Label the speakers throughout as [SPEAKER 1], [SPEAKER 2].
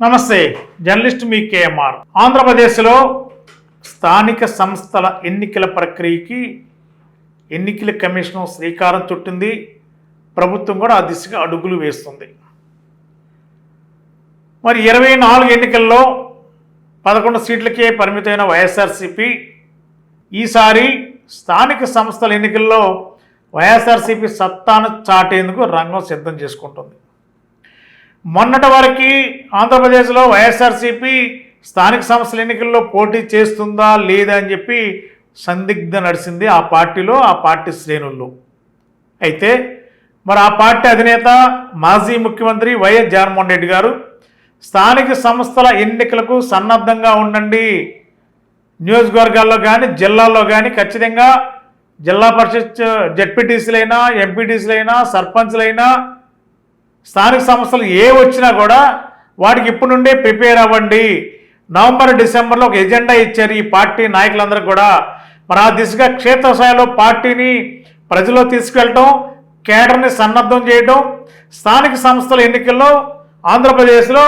[SPEAKER 1] నమస్తే జర్నలిస్ట్ మీ కేఎంఆర్. ఆంధ్రప్రదేశ్లో స్థానిక సంస్థల ఎన్నికల ప్రక్రియకి ఎన్నికల కమిషన్ శ్రీకారం చుట్టింది. ప్రభుత్వం కూడా ఆ దిశగా అడుగులు వేస్తుంది. మరి ఇరవై నాలుగు ఎన్నికల్లో పదకొండు సీట్లకే పరిమితమైన వైఎస్ఆర్సీపీ. ఈసారి స్థానిక సంస్థల ఎన్నికల్లో వైఎస్ఆర్సీపీ సత్తాను చాటేందుకు రంగం సిద్ధం చేసుకుంటుంది. మొన్నటి వరకు ఆంధ్రప్రదేశ్లో వైఎస్ఆర్సీపీ స్థానిక సంస్థల ఎన్నికల్లో పోటీ చేస్తుందా లేదా అని చెప్పి సందిగ్ధ నడిచింది ఆ పార్టీలో ఆ పార్టీ శ్రేణుల్లో. అయితే మరి ఆ పార్టీ అధినేత మాజీ ముఖ్యమంత్రి వైఎస్ జగన్మోహన్ రెడ్డి గారు స్థానిక సంస్థల ఎన్నికలకు సన్నద్ధంగా ఉండండి. నియోజకవర్గాల్లో కానీ జిల్లాల్లో కానీ ఖచ్చితంగా జిల్లా పరిషత్ జడ్పీటీసీలైనా ఎంపీటీసీలైనా సర్పంచ్లైనా స్థానిక సంస్థలు ఏ వచ్చినా కూడా వాటికి ఇప్పటి నుండే ప్రిపేర్ అవ్వండి. నవంబర్ డిసెంబర్లో ఒక ఎజెండా ఇచ్చారు ఈ పార్టీ నాయకులందరూ కూడా. మరి ఆ దిశగా క్షేత్రస్థాయిలో పార్టీని ప్రజల్లో తీసుకెళ్ళటం కేడర్ని సన్నద్ధం చేయడం స్థానిక సంస్థల ఎన్నికల్లో ఆంధ్రప్రదేశ్లో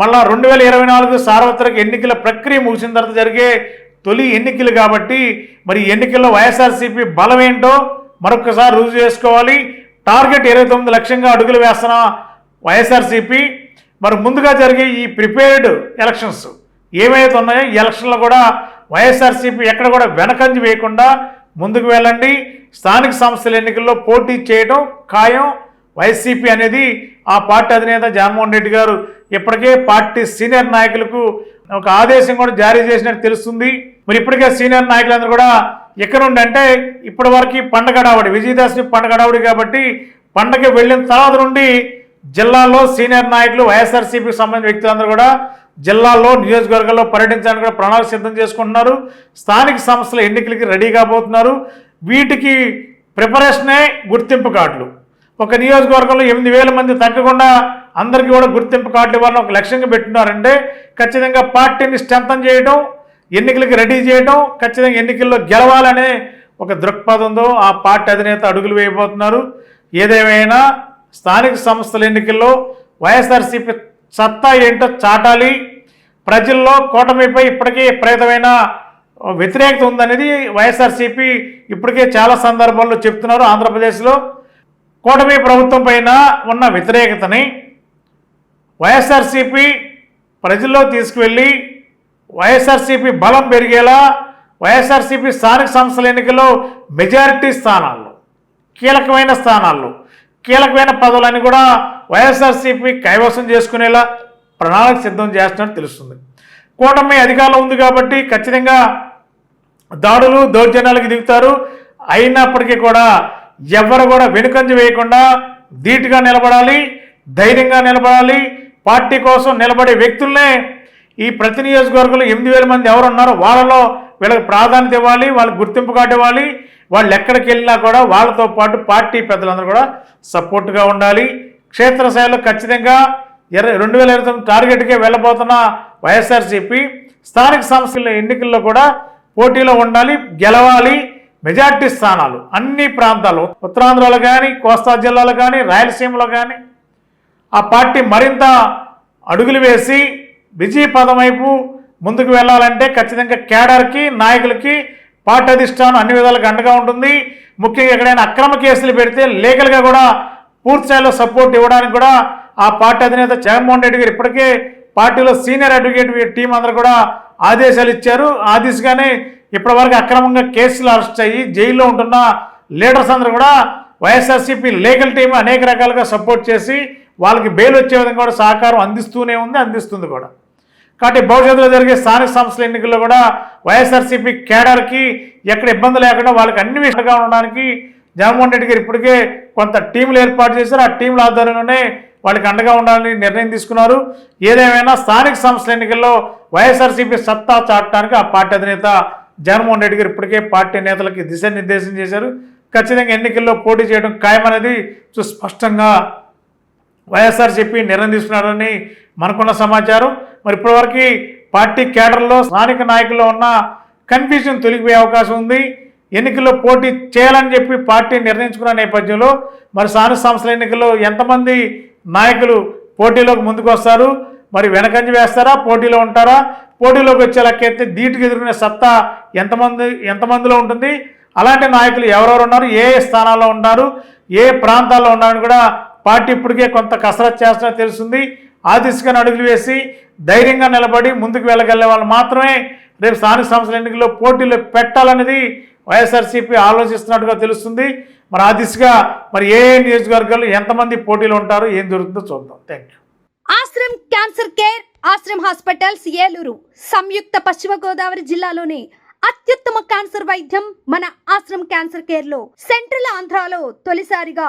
[SPEAKER 1] మళ్ళా రెండు వేల ఇరవై నాలుగు సార్వత్రిక ఎన్నికల ప్రక్రియ ముగిసిన తర్వాత జరిగే తొలి ఎన్నికలు కాబట్టి మరి ఎన్నికల్లో వైఎస్ఆర్సీపీ బలం ఏంటో మరొకసారి రుజువు చేసుకోవాలి. టార్గెట్ ఇరవై తొమ్మిది లక్షంగా అడుగులు వేస్తున్న వైఎస్ఆర్సీపీ మరి ముందుగా జరిగే ఈ ప్రిపేర్డ్ ఎలక్షన్స్ ఏవైతే ఉన్నాయో ఈ ఎలక్షన్లో కూడా వైఎస్ఆర్సీపీ ఎక్కడ కూడా వెనకంజి వేయకుండా ముందుకు వెళ్ళండి. స్థానిక సంస్థల ఎన్నికల్లో పోటీ చేయడం ఖాయం. వైసీపీ అనేది ఆ పార్టీ అధినేత జగన్మోహన్ రెడ్డి గారు ఇప్పటికే పార్టీ సీనియర్ నాయకులకు ఒక ఆదేశం కూడా జారీ చేసినట్టు తెలుస్తుంది. మరి ఇప్పటికే సీనియర్ నాయకులందరూ కూడా ఇక్కడ నుండి అంటే ఇప్పటి వరకు పండగడావుడి విజయదశమి కాబట్టి పండగ వెళ్ళిన తర్వాత నుండి జిల్లాలో సీనియర్ నాయకులు వైఎస్ఆర్సీపీకి సంబంధించిన వ్యక్తులందరూ కూడా జిల్లాలో నియోజకవర్గాల్లో పర్యటించడానికి కూడా ప్రణాళిక సిద్ధం చేసుకుంటున్నారు. స్థానిక సంస్థల ఎన్నికలకి రెడీ కాబోతున్నారు. వీటికి ప్రిపరేషనే గుర్తింపు కార్డులు. ఒక నియోజకవర్గంలో ఎనిమిది వేల మంది తగ్గకుండా అందరికీ కూడా గుర్తింపు కార్డులు ఇవ్వాలని ఒక లక్ష్యంగా పెట్టున్నారంటే ఖచ్చితంగా పార్టీని స్ట్రెంథన్ చేయడం ఎన్నికలకి రెడీ చేయడం ఖచ్చితంగా ఎన్నికల్లో గెలవాలనే ఒక దృక్పథంతో ఆ పార్టీ అధినేత అడుగులు వేయబోతున్నారు. ఏదేమైనా స్థానిక సంస్థల ఎన్నికల్లో వైఎస్ఆర్సీపీ సత్తా ఏంటో చాటాలి. ప్రజల్లో కూటమిపై ఇప్పటికే విపరీతమైన వ్యతిరేకత ఉందనేది వైఎస్ఆర్సీపీ ఇప్పటికే చాలా సందర్భాల్లో చెప్తున్నారు ఆంధ్రప్రదేశ్లో. కూటమి ప్రభుత్వం పైన ఉన్న వ్యతిరేకతని వైఎస్ఆర్సీపీ ప్రజల్లో తీసుకువెళ్ళి వైఎస్ఆర్సీపీ బలం పెరిగేలా వైఎస్ఆర్సీపీ స్థానిక సంస్థల ఎన్నికల్లో మెజారిటీ స్థానాల్లో కీలకమైన స్థానాల్లో కీలకమైన పదవులన్నీ కూడా వైఎస్ఆర్సీపీ కైవసం చేసుకునేలా ప్రణాళిక సిద్ధం చేస్తున్నట్టు తెలుస్తుంది. కూటమి అధికారంలో ఉంది కాబట్టి ఖచ్చితంగా దాడులు దౌర్జన్యాలకు దిగుతారు. అయినప్పటికీ కూడా ఎవరు కూడా వెనుకంజ వేయకుండా ధీటుగా నిలబడాలి ధైర్యంగా నిలబడాలి. పార్టీ కోసం నిలబడే వ్యక్తులనే ఈ ప్రతి నియోజకవర్గంలో ఎనిమిది వేల మంది ఎవరు ఉన్నారో వాళ్ళలో వీళ్ళకి ప్రాధాన్యత ఇవ్వాలి వాళ్ళకి గుర్తింపు కార్డు ఇవ్వాలి. వాళ్ళు ఎక్కడికి వెళ్ళినా కూడా వాళ్ళతో పాటు పార్టీ పెద్దలందరూ కూడా సపోర్ట్గా ఉండాలి. క్షేత్రస్థాయిలో ఖచ్చితంగా ఇరవై రెండు వేల ఇరవై తొమ్మిది టార్గెట్కే వెళ్ళబోతున్న వైఎస్ఆర్సీపీ స్థానిక సంస్థల ఎన్నికల్లో కూడా పోటీలో ఉండాలి గెలవాలి. మెజార్టీ స్థానాలు అన్ని ప్రాంతాలు ఉత్తరాంధ్రలో కానీ కోస్తా జిల్లాలో కానీ రాయలసీమలో కానీ ఆ పార్టీ మరింత అడుగులు వేసి విజయ పదం వైపు ముందుకు వెళ్ళాలంటే ఖచ్చితంగా కేడర్కి నాయకులకి పార్టీ అధిష్టానం అన్ని విధాలుగా అండగా ఉంటుంది. ముఖ్యంగా ఎక్కడైనా అక్రమ కేసులు పెడితే లీగల్గా కూడా పూర్తి స్థాయిలో సపోర్ట్ ఇవ్వడానికి కూడా ఆ పార్టీ అధినేత జగన్మోహన్ రెడ్డి గారు ఇప్పటికే పార్టీలో సీనియర్ అడ్వకేట్ టీం అందరూ కూడా ఆదేశాలు ఇచ్చారు. ఆ దిశగానే ఇప్పటివరకు అక్రమంగా కేసులు అరెస్ట్ అయ్యి జైల్లో ఉంటున్న లీడర్స్ అందరూ కూడా వైఎస్ఆర్సీపీ లీగల్ టీం అనేక రకాలుగా సపోర్ట్ చేసి వాళ్ళకి బెయిల్ వచ్చే విధంగా కూడా సహకారం అందిస్తూనే ఉంది అందిస్తుంది కూడా. కాబట్టి భవిష్యత్తులో జరిగే స్థానిక సంస్థల ఎన్నికల్లో కూడా వైఎస్ఆర్సీపీ కేడర్కి ఎక్కడ ఇబ్బంది లేకుండా వాళ్ళకి అన్ని విషయాలుగా ఉండడానికి జగన్మోహన్ రెడ్డి గారు ఇప్పటికే కొంత టీంలు ఏర్పాటు చేశారు. ఆ టీంల ఆధ్వర్యంలోనే వాళ్ళకి అండగా ఉండాలని నిర్ణయం తీసుకున్నారు. ఏదేమైనా స్థానిక సంస్థల ఎన్నికల్లో వైఎస్ఆర్సీపీ సత్తా చాటడానికి ఆ పార్టీ అధినేత జగన్మోహన్ రెడ్డి గారు ఇప్పటికే పార్టీ నేతలకి దిశానిర్దేశం చేశారు. ఖచ్చితంగా ఎన్నికల్లో పోటీ చేయడం ఖాయమనేది స్పష్టంగా వైఎస్ఆర్సీపీ నిర్ణయం తీసుకున్నారని మనకున్న సమాచారం. మరి ఇప్పటివరకు పార్టీ కేడర్లో స్థానిక నాయకుల్లో ఉన్న కన్ఫ్యూజన్ తొలగిపోయే అవకాశం ఉంది. ఎన్నికల్లో పోటీ చేయాలని చెప్పి పార్టీ నిర్ణయించుకున్న నేపథ్యంలో మరి స్థానిక సంస్థల ఎన్నికల్లో ఎంతమంది నాయకులు పోటీలోకి ముందుకు వస్తారు? మరి వెనకంజ వేస్తారా? పోటీలో ఉంటారా? పోటీలోకి వచ్చే లెక్కైతే ధీటుకు ఎదుర్కొనే సత్తా ఎంతమంది ఎంతమందిలో ఉంటుంది? అలాంటి నాయకులు ఎవరెవరు ఉన్నారు? ఏ ఏ స్థానాల్లో ఉన్నారు ఏ ప్రాంతాల్లో ఉన్నారని కూడా పార్టీ ఇప్పటికే కొంత కసరత్తు చేస్తున్నట్టు తెలుస్తుంది. ఆ దిశగా అడుగులు వేసి ధైర్యంగా నిలబడి ముందుకు వెళ్ళగలిగే వాళ్ళు మాత్రమే రేపు స్థానిక సంస్థల ఎన్నికల్లో పోటీలో పెట్టాలనేది వైఎస్ఆర్సీపీ ఆలోచిస్తున్నట్టుగా తెలుస్తుంది. మరి ఆ దిశగా మరి ఏ ఏ నియోజకవర్గాల్లో ఎంతమంది పోటీలు ఉంటారు ఏం జరుగుతుందో చూద్దాం. Thank you
[SPEAKER 2] Ashram cancer care Ashram hospitals Eluru సంయుక్త పశ్చిమ గోదావరి జిల్లాలోని అత్యుత్తమ క్యాన్సర్ వైద్యం మన ఆశ్రమ్ క్యాన్సర్ కేర్లో సెంట్రల్ ఆంధ్రాలో తొలిసారిగా